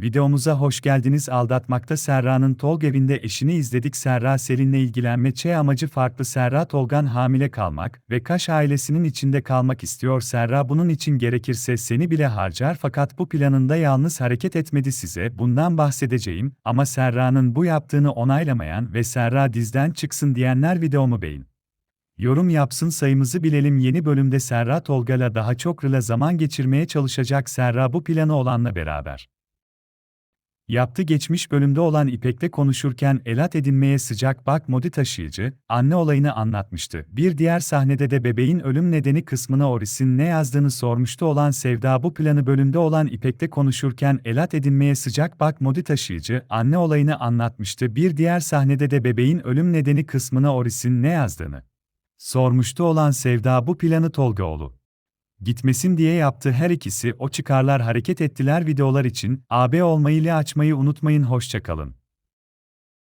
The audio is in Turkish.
Videomuza hoş geldiniz. Aldatmakta Serra'nın Tolga evinde eşini izledik. Serra Selin'le ilgilenme Ç amacı farklı. Serra Tolgan hamile kalmak ve Kaş ailesinin içinde kalmak istiyor. Serra bunun için gerekirse seni bile harcar fakat bu planında yalnız hareket etmedi size. Bundan bahsedeceğim ama Serra'nın bu yaptığını onaylamayan ve Serra dizden çıksın diyenler videomu beğen. Yorum yapsın sayımızı bilelim yeni bölümde Serra Tolga'la daha çok rıla zaman geçirmeye çalışacak Serra bu planı olanla beraber. Yaptı geçmiş bölümde olan İpek'le konuşurken elat edinmeye sıcak bak modi taşıyıcı, anne olayını anlatmıştı. Bir diğer sahnede de bebeğin ölüm nedeni kısmına Oris'in ne yazdığını sormuştu olan Sevda bu planı bölümde olan İpek'le konuşurken elat edinmeye sıcak bak modi taşıyıcı, anne olayını anlatmıştı. Bir diğer sahnede de bebeğin ölüm nedeni kısmına Oris'in ne yazdığını sormuştu olan Sevda bu planı Tolgaoğlu gitmesin diye yaptı her ikisi o çıkarlar hareket ettiler videolar için, AB olmayı ile açmayı unutmayın hoşçakalın.